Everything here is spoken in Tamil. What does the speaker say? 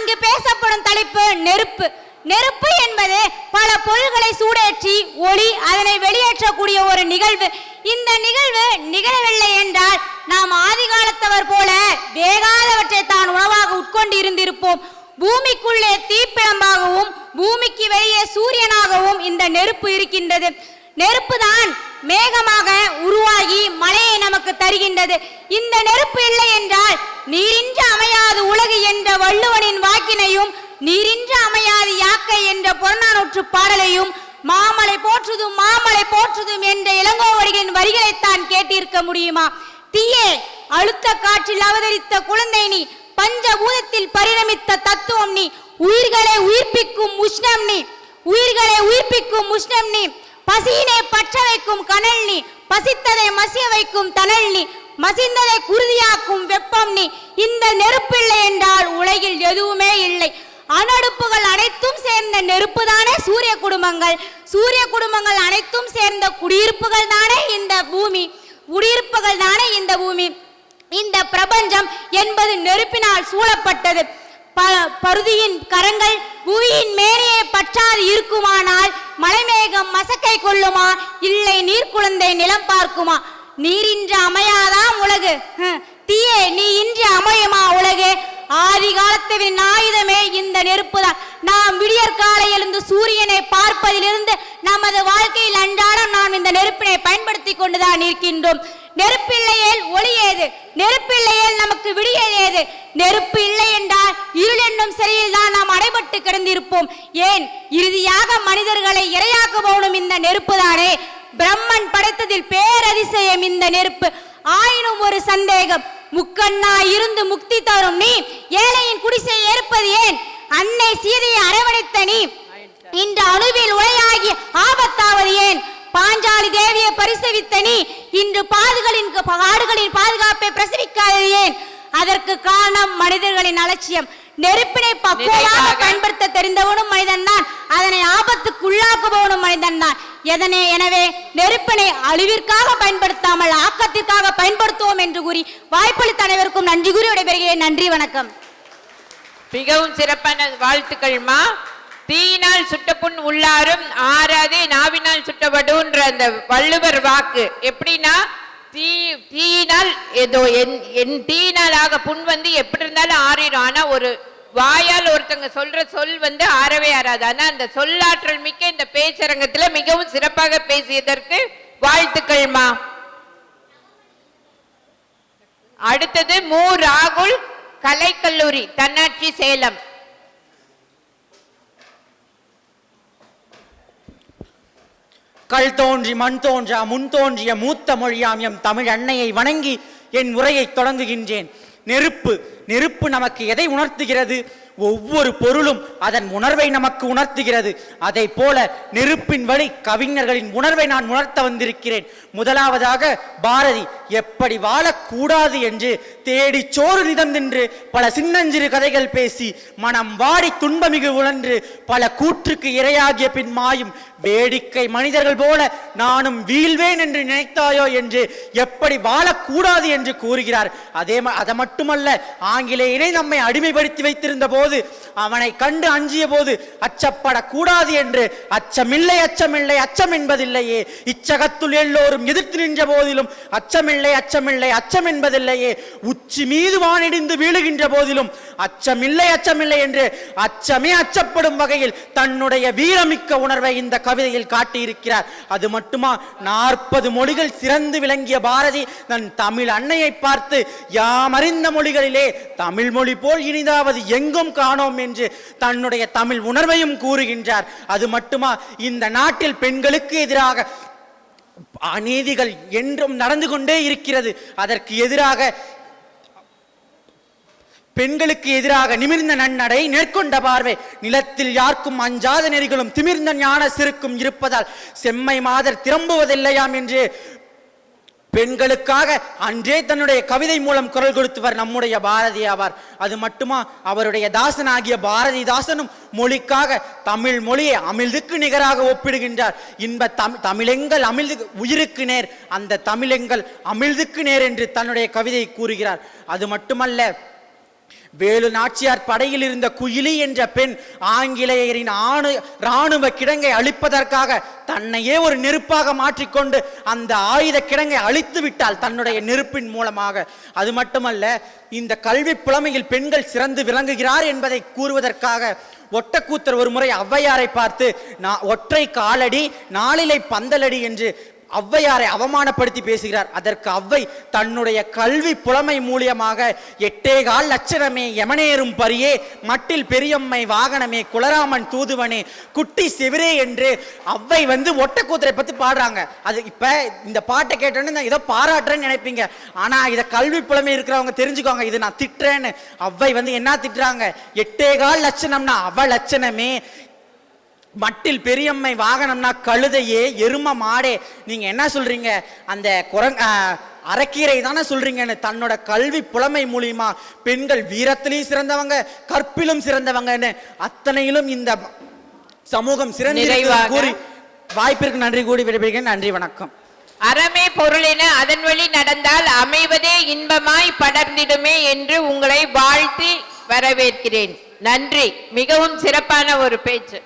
இங்கு பேசப்படும் தலைப்பு நெருப்பு. நெருப்பு என்பது பல பொருள்களை சூடேற்றி ஒளி அதனை வெளியேற்றக்கூடிய ஒரு நிகழ்வு. இந்த நிகழ்வு நிகழவில்லை என்றால் நாம் ஆதி காலத்தவர் போல வேகாதவற்றை தான் உணவாக உட்கொண்டு இருந்திருப்போம் பூமிக்குள்ளே தீப்பிழம்பாகவும் பூமிக்கு வெளியே சூரியனாகவும் இந்த நெருப்பு இருக்கின்றது. நெருப்பு தான் மேகமாக உருவாகி நமக்கு இந்த நெருப்பு இல்லை என்றால் நீரின்றி அமையாது உலகு என்ற வள்ளுவனின் வாக்கினையும் நீரின்றி அமையாது யாக்கை என்ற புறநானூற்று பாடலையும் மாமலை போற்றுதும் மாமலை போற்றுதும் என்ற இளங்கோவடிகளின் வரிகளைத்தான் கேட்டிருக்க முடியுமா? தீயே அழுத்த காற்றில் அவதரித்த குழந்தை நீ பஞ்சபூதத்தில் பரிணமித்த தத்துவம் நீ உயிர்களை உயிர்ப்பிக்கும் உஷ்ணம் நீ உயிர்களை உயிர்ப்பிக்கும் உஷ்ணம் நீ பசியினை பற்ற வைக்கும் கனல் நீ பசித்ததை மசிய வைக்கும் தனல் நீ மசிந்ததை குருதியாக்கும் வெப்பம் நீ. இந்த நெருப்பில்லை என்றால் உலகில் எதுவுமே இல்லை. அனடுப்புகள் அனைத்தும் சேர்ந்த நெருப்பு தானே சூரிய குடும்பங்கள். சூரிய குடும்பங்கள் அனைத்தும் சேர்ந்த குடியிருப்புகள் தானே இந்த பூமி. குடியிருப்புகள் தானே இந்த பூமி. இந்த பிரபஞ்சம் என்பது நெருப்பினால் சூழப்பட்டது. பருதியின் கரங்கள் புவியின் மேலேயே பற்றாது இருக்குமானால் மலைமேகம் மசக்கை கொள்ளுமா? இல்லை நீர்க்குழந்தை நிலம் பார்க்குமா? நீரின்றி அமையாதா உலகு. தீயே நீ இன்றி அமையுமா உலகு. ஆதி காலத்தின் ஆயுதமே இந்த நெருப்புதான். நாம் விடியற்காலை எழுந்து சூரியனை பார்ப்பதிலிருந்து நமது வாழ்க்கையில் அன்றாடம் நாம் இந்த நெருப்பினை பயன்படுத்தி கொண்டுதான் இருக்கின்றோம். நெருப்பில்லையேல் ஒளி ஏது? நெருப்பில்லையேல் நமக்கு விடியல் ஏது? நெருப்பு இல்லை என்றால் இருள் என்னும் சிறையில் தான் நாம் அடைபட்டு கிடந்திருப்போம். ஏன்? இறுதியாக மனிதர்களை இரையாக்க இரையாக்குபவனும் இந்த நெருப்பு தானே பிரம்மன் படைத்ததில் பேரதிசயம் இந்த நெருப்பு. ஆயினும் ஒரு சந்தேகம். முக்கண்ணா இருந்து முக்தி தரும் நீ. ஏழையின் குடிசை ஏற்பது ஏன்? அன்னை சீதையை அரவணைத்த நீ. இன்று அணுவில் உரையாகி ஆபத்தாவது ஏன்? பாஞ்சாலி தேவியை பரிசவித்த நீ. இன்று பாதுகளின் காடுகளின் பாதுகாப்பை பிரசவிக்காதது ஏன்? அதற்கு காரணம் மனிதர்களின் அலட்சியம். நெருப்பினை பக்குவமாக. பயன்படுத்த தெரிந்தவனும் மனிதன்தான் அதனை ஆபத்துக்கு உள்ளாக்குபவனும் மனிதன்தான் எதனே எனவே நெருப்பினை அழிவிற்காக பயன்படுத்தாமல் ஆக்கத்திற்காக பயன்படுத்துவோம் என்று கூறி வாய்ப்பளித்த அனைவருக்கும் நன்றி கூறி விடைபெறுகிறேன். நன்றி வணக்கம். மிகவும் சிறப்பான வாழ்த்துக்கள்மா தீயினால் சுட்ட புண் உள்ளாரும் ஆறாதே நாவினால் சுட்டப்படுன்ற அந்த வள்ளுவர் வாக்கு. எப்படின்னா தீ தீயினால் ஏதோ என் என் தீயினால் ஆக புண் வந்து எப்படி இருந்தாலும் ஆறிடும் ஆனால் ஒரு வாயால் ஒருத்தங்க சொல்ற சொல் வந்து ஆறவே ஆறாது. ஆனா அந்த சொல்லாற்றல் மிக்க இந்த பேச்சரங்கத்துல மிகவும் சிறப்பாக பேசியதற்கு வாழ்த்துக்கள்மா அடுத்தது மு. ராகுல் கலைக்கல்லூரி தன்னாட்சி சேலம். கல் தோன்றி மண் தோன்றா முன் தோன்றிய மூத்த மொழியாம் எம் தமிழ் அன்னையை வணங்கி என் உரையை தொடங்குகின்றேன். நெருப்பு. நெருப்பு நமக்கு எதை உணர்த்துகிறது? ஒவ்வொரு பொருளும் அதன் உணர்வை நமக்கு உணர்த்துகிறது. அதை போல நெருப்பின் வழி கவிஞர்களின் உணர்வை நான் உணர்த்த வந்திருக்கிறேன். முதலாவதாக பாரதி எப்படி வாழக்கூடாது என்று தேடி சோறு நிதந்தென்று பல சின்னஞ்சிறு கதைகள் பேசி மனம் வாடி துன்பமிகு உணர்ந்து பல கூற்றுக்கு இரையாகிய பின் மாயும் வேடிக்கை மனிதர்கள் போல நானும் வீழ்வேன் என்று நினைத்தாயோ என்று எப்படி வாழக்கூடாது என்று கூறுகிறார். அதே ம- மட்டுமல்ல ஆங்கிலேயனை நம்மை அடிமைப்படுத்தி வைத்திருந்த போது போது அவனை கண்டு அஞ்சிய போது அச்சப்படக்கூடாது என்று அச்சமில்லை அச்சமில்லை அச்சம் என்பதில்லையே. இச்சகத்துள் எல்லோரும் எதிர்த்து நின்ற போதிலும் அச்சமில்லை அச்சமில்லை அச்சம் என்பதில்லையே. உச்சி மீது வானிடிந்து வீழுகின்ற போதிலும் அச்சமில்லை அச்சமில்லை என்று அச்சமே அச்சப்படும் வகையில் தன்னுடைய வீரமிக்க உணர்வை இந்த கவிதையில் காட்டியிருக்கிறார். அது மட்டுமா? நாற்பது மொழிகள் சிறந்து விளங்கிய பாரதி தன் தமிழ் அன்னையை பார்த்து யாமறிந்த மொழிகளிலே தமிழ் மொழி போல் இனிதாவது எங்கும் காணோம் என்று தன்னுடைய தமிழ் உணர்வையும் கூறுகின்றார். அது மட்டுமா இந்த நாட்டில் பெண்களுக்கு எதிராக அநீதிகள் என்றும் நடந்து கொண்டே இருக்கிறது. அதற்கு எதிராக பெண்களுக்கு எதிராக நிமிர்ந்த நன்னடை நேர்கொண்ட பார்வை நிலத்தில் யாருக்கும் அஞ்சாத நெறிகளும் திமிர்ந்த ஞான சிறுக்கும் இருப்பதால் செம்மை மாதர் திரும்புவதில்லையாம் என்று பெண்களுக்காக அன்றே தன்னுடைய கவிதை மூலம் குரல் கொடுத்தவர் நம்முடைய பாரதி ஆவார். அது மட்டுமா? அவருடைய தாசன் ஆகிய பாரதிதாசனும் மொழிக்காக தமிழ் மொழியை அமிழ்துக்கு நிகராக ஒப்பிடுகின்றார். இன்ப தம் தமிழெங்கள் அமிழ்து உயிருக்கு நேர் அந்த தமிழெங்கள் அமிழ்துக்கு நேர் என்று தன்னுடைய கவிதை கூறுகிறார். அது மட்டுமல்ல வேலு நாச்சியார் படையில் இருந்த குயிலி என்ற பெண் ஆங்கிலேயரின் ஆணு இராணுவ கிடங்கை அழிப்பதற்காக தன்னையே ஒரு நெருப்பாக மாற்றிக்கொண்டு அந்த ஆயுத கிடங்கை அழித்து விட்டால் தன்னுடைய நெருப்பின் மூலமாக. அது மட்டுமல்ல இந்த கல்வி புலமையில் பெண்கள் சிறந்து விளங்குகிறார் என்பதை கூறுவதற்காக ஒட்டக்கூத்தர் ஒரு முறை ஔவையாரை பார்த்து நான் ஒற்றை காலடி நாளிலை பந்தலடி என்று ஔவையாரை அவமானப்படுத்தி பேசுகிறார். அதற்கு ஔவை தன்னுடைய கல்வி புலமை மூலியமாக எட்டேகால் லட்சணமே யமனேறும் பரியே மட்டில் பெரியம்மை வாகனமே குலராமன் தூதுவனே குட்டி செவிரே என்று ஔவை வந்து ஒட்டக்கூத்தரை பத்தி பாடுறாங்க. அது இப்ப இந்த பாட்டை கேட்டோன்னு நான் ஏதோ பாராட்டுறேன்னு நினைப்பீங்க. ஆனா இதை கல்வி புலமை இருக்கிறவங்க தெரிஞ்சுக்கோங்க இது நான் திட்டுறேன்னு. ஔவை வந்து என்ன திட்டுறாங்க? எட்டேகால் லட்சணம்னா அவ லட்சணமே மட்டில் பெரியம்மை வாகனம்னா கழுதையே எரும மாடே. நீங்க என்ன சொல்றீங்க? அந்த குரங் அரைக்கீரை தானே சொல்றீங்கன்னு. தன்னோட கல்வி புலமை மூலியமா பெண்கள் வீரத்திலையும் சிறந்தவங்க கற்பிலும் சிறந்தவங்கன்னு அத்தனையிலும் இந்த சமூகம் சிறந்து. கூறி வாய்ப்பிற்கு நன்றி கூடி விடைபெறுகிறேன். நன்றி வணக்கம். அறமே பொருளென அதன் வழி நடந்தால் அமைவதே இன்பமாய் படர்ந்திடுமே என்று உங்களை வாழ்த்தி வரவேற்கிறேன். நன்றி. மிகவும் சிறப்பான ஒரு பேச்சு.